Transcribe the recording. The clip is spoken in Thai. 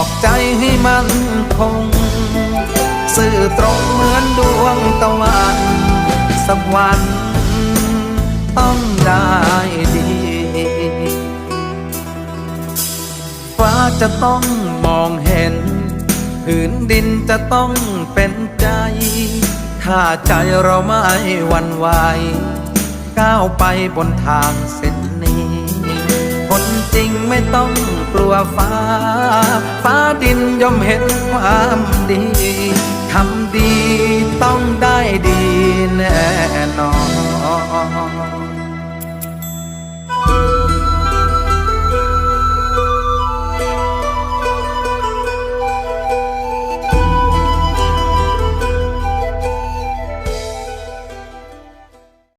อกใจให้มันคง สื่อตรงเหมือนดวงตะวัน สักวันต้องได้ดี ฟ้าจะต้องมองเห็น ผืนดินจะต้องเป็นใจ ถ้าใจเราไม่วันไหวก้าวไปบนทางเส้นนี้ คนจริงไม่ต้อง กลัวฟ้า ฟ้าดินย่อมเห็นความดี ทำดีต้องได้ดีแน่นอน